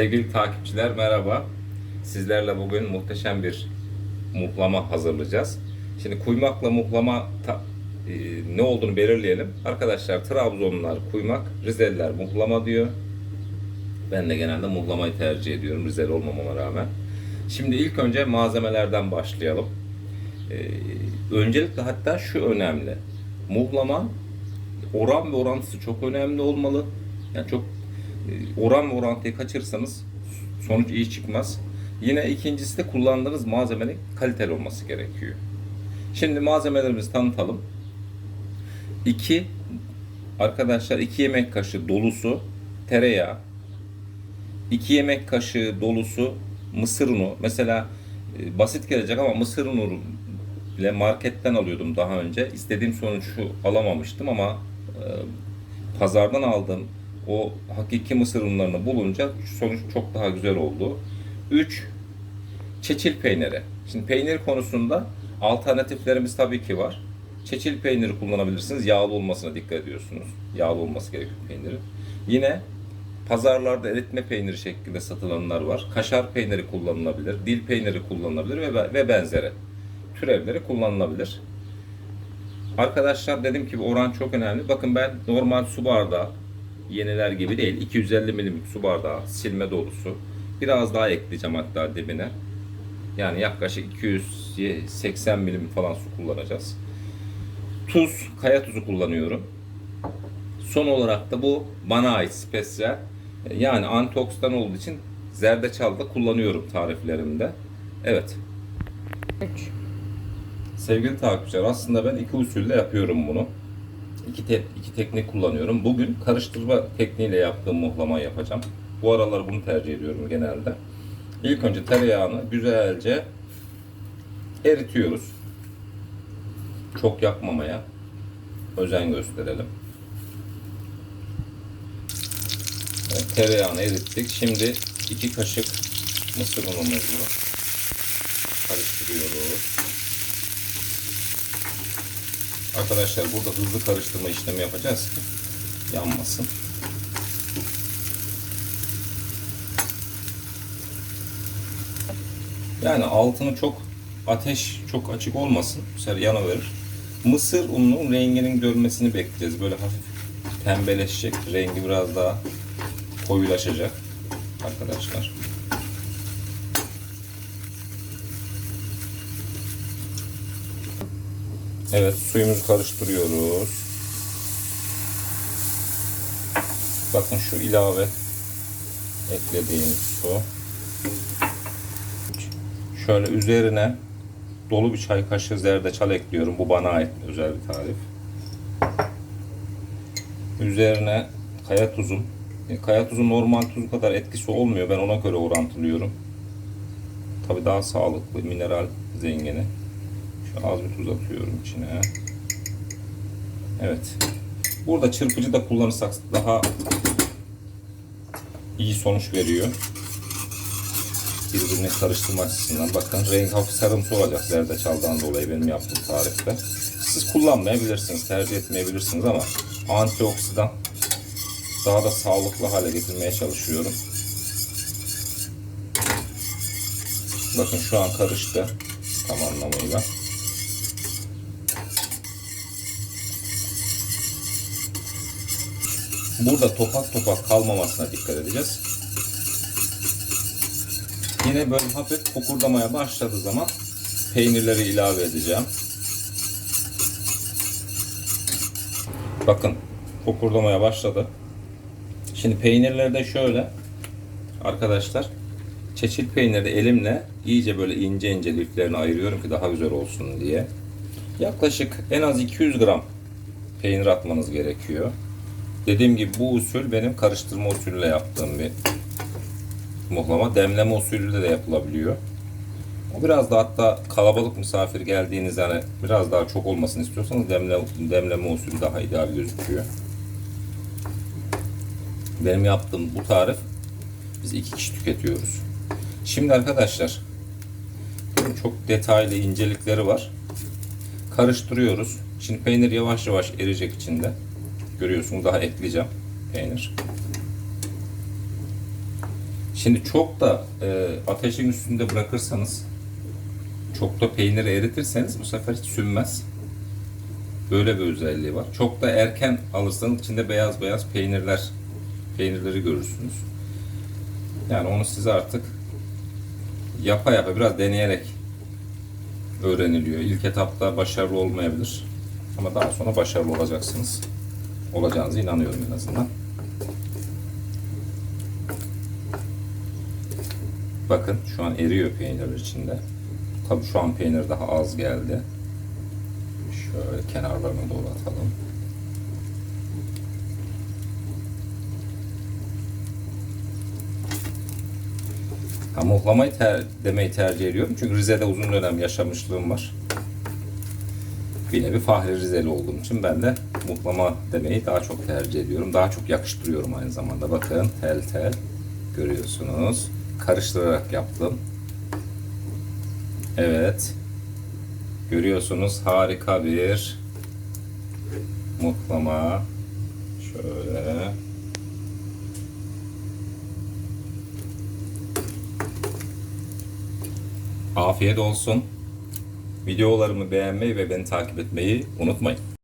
Sevgili takipçiler merhaba. Sizlerle bugün muhteşem bir muhlama hazırlayacağız. Şimdi kuymakla muhlama ta- e, ne olduğunu belirleyelim. Arkadaşlar Trabzonlular kuymak, Rizeliler muhlama diyor. Ben de genelde muhlamayı tercih ediyorum Rizeli olmamama rağmen. Şimdi ilk önce malzemelerden başlayalım. Ee, öncelikle hatta şu önemli. Muhlama oran ve orantısı çok önemli olmalı. Yani çok e, oran ve orantıyı kaçırırsanız sonuç iyi çıkmaz. Yine ikincisi de kullandığınız malzemenin kaliteli olması gerekiyor. Şimdi malzemelerimizi tanıtalım. 2 arkadaşlar 2 yemek kaşığı dolusu tereyağı 2 yemek kaşığı dolusu mısır unu. Mesela e, basit gelecek ama mısır unu ile marketten alıyordum daha önce. İstediğim sonucu alamamıştım ama e, pazardan aldığım o hakiki mısır unlarını bulunca sonuç çok daha güzel oldu. 3 çeçil peyniri. Şimdi peynir konusunda alternatiflerimiz tabii ki var. Çeçil peyniri kullanabilirsiniz. Yağlı olmasına dikkat ediyorsunuz. Yağlı olması gerekiyor peynirin. Yine pazarlarda eritme peyniri şeklinde satılanlar var. Kaşar peyniri kullanılabilir. Dil peyniri kullanılabilir ve, ve benzeri. Türevleri kullanılabilir. Arkadaşlar dediğim gibi oran çok önemli. Bakın ben normal su bardağı yeniler gibi değil. 250 milimlik su bardağı silme dolusu. Biraz daha ekleyeceğim hatta dibine. Yani yaklaşık 280 milim falan su kullanacağız. Tuz, kaya tuzu kullanıyorum. Son olarak da bu bana ait spesiyel. Yani antioksidan olduğu için zerdeçal da kullanıyorum tariflerimde. Evet. 3. Sevgili takipçiler aslında ben iki usulle yapıyorum bunu. İki, te- iki teknik kullanıyorum. Bugün karıştırma tekniğiyle yaptığım muhlamayı yapacağım. Bu aralar bunu tercih ediyorum genelde. İlk önce tereyağını güzelce eritiyoruz. Çok yakmamaya özen gösterelim. Evet, tereyağını erittik. Şimdi iki kaşık mısır unumuzu karıştırıyoruz. Arkadaşlar burada hızlı karıştırma işlemi yapacağız ki yanmasın. Yani altını çok ateş çok açık olmasın. Bu sefer yanıverir. Mısır ununun renginin görmesini bekleyeceğiz. Böyle hafif pembeleşecek. Rengi biraz daha koyulaşacak arkadaşlar. Evet suyumuzu karıştırıyoruz. Bakın şu ilave eklediğim su. Şöyle üzerine dolu bir çay kaşığı zerdeçal ekliyorum. Bu bana ait özel bir tarif. Üzerine kaya tuzum. E, Kaya tuzu normal tuz kadar etkisi olmuyor. Ben ona göre orantılıyorum. Tabii daha sağlıklı, mineral zengini. Az bir tuz atıyorum içine. Evet. Burada çırpıcı da kullanırsak daha iyi sonuç veriyor. Birbirine karıştırma açısından. Bakın renk hafif sarımsı olacak zerdeçaldan dolayı benim yaptığım tarifte. Siz kullanmayabilirsiniz, tercih etmeyebilirsiniz ama antioksidan daha da sağlıklı hale getirmeye çalışıyorum. Bakın şu an karıştı tam anlamıyla. Burada topak topak kalmamasına dikkat edeceğiz. Yine böyle hafif kokurdamaya başladığı zaman peynirleri ilave edeceğim. Bakın kokurdamaya başladı. Şimdi peynirleri de şöyle arkadaşlar çeçil peyniri elimle iyice böyle ince ince liflerini ayırıyorum ki daha güzel olsun diye. Yaklaşık en az 200 gram peynir atmanız gerekiyor. Dediğim gibi bu usul benim karıştırma usulüyle yaptığım bir muhlama. Demleme usulüyle de yapılabiliyor. O biraz da hatta kalabalık misafir geldiğiniz yani biraz daha çok olmasını istiyorsanız demle, demleme usulü daha ideal gözüküyor. Benim yaptığım bu tarif biz iki kişi tüketiyoruz. Şimdi arkadaşlar çok detaylı incelikleri var. Karıştırıyoruz. Şimdi peynir yavaş yavaş eriyecek içinde. Görüyorsunuz daha ekleyeceğim peynir. Şimdi çok da e, ateşin üstünde bırakırsanız çok da peyniri eritirseniz bu sefer hiç sünmez. Böyle bir özelliği var. Çok da erken alırsanız içinde beyaz beyaz peynirler peynirleri görürsünüz. Yani onu size artık yapa yapa biraz deneyerek öğreniliyor. İlk etapta başarılı olmayabilir. Ama daha sonra başarılı olacaksınız. Olacağınıza inanıyorum en azından. Bakın şu an eriyor peynir içinde. Tabii şu an peynir daha az geldi. Şöyle kenarlarına doğru atalım. Ha, ter, demeyi tercih ediyorum. Çünkü Rize'de uzun dönem yaşamışlığım var. Bir nevi Fahri Rizeli olduğum için ben de muhlama demeyi daha çok tercih ediyorum. Daha çok yakıştırıyorum aynı zamanda. Bakın tel tel görüyorsunuz. Karıştırarak yaptım. Evet. Görüyorsunuz harika bir muhlama. Şöyle. Afiyet olsun. Videolarımı beğenmeyi ve beni takip etmeyi unutmayın.